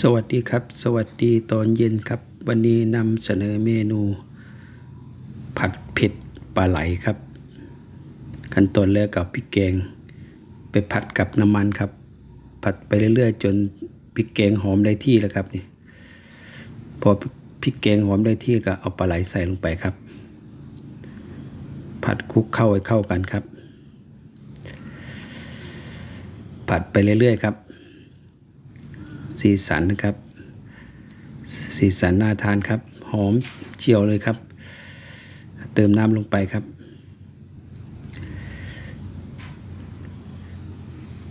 สวัสดีครับ สวัสดีตอนเย็นครับ วันนี้นำเสนอเมนู ผัดเผ็ดปลาไหลครับ ขั้นตอนแรกกับพริกแกง ไปผัดกับน้ำมันครับ ผัดไปเรื่อยๆ จนพริกแกงหอมได้ที่แล้วครับนี่พอพริกแกงหอมได้ที่ก็เอาปลาไหลใส่ลงไปครับ ผัดคลุกเข้าให้เข้ากันครับ ผัดไปเรื่อยๆครับ สีสันนะครับ สีสันน่าทานครับ หอมเจียวเลยครับ เติมน้ำลงไปครับ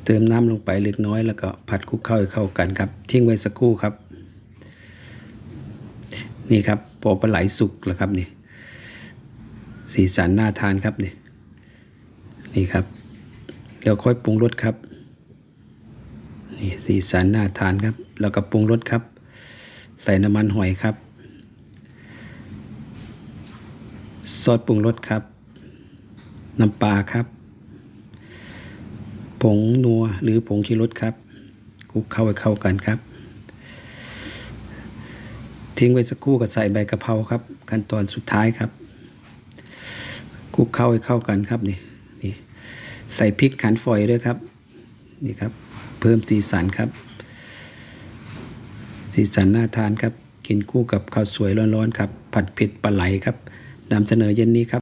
เติมน้ำลงไปเล็กน้อยแล้วก็ผัดคลุกเข้าให้เข้ากันครับ ทิ้งไว้สักครู่ครับ นี่ครับพอปลาไหลสุกแล้วครับนี่สีสันน่าทานครับนี่นี่ครับแล้วค่อยปรุงรสครับ นี่สีสันน่าทานครับ แล้วก็ปรุงรสครับ ใส่น้ำมันหอยครับ ซอสปรุงรสครับ น้ำปลาครับ ผงนัวหรือผงชีรสครับคลุกเข้าให้เข้ากันครับ ทิ้งไว้สักครู่ก็ใส่ใบกะเพราครับ ขั้นตอนสุดท้ายครับคลุกเข้าให้เข้ากันครับนี่นี่ ใส่พริกขันฝอยด้วยครับ นี่ครับ พิ่มสีสันครับ สีสันน่าทานครับ กินคู่กับข้าวสวยร้อนๆครับ ผัดเผ็ดปลาไหลครับนำเสนอเย็นนี้ครับ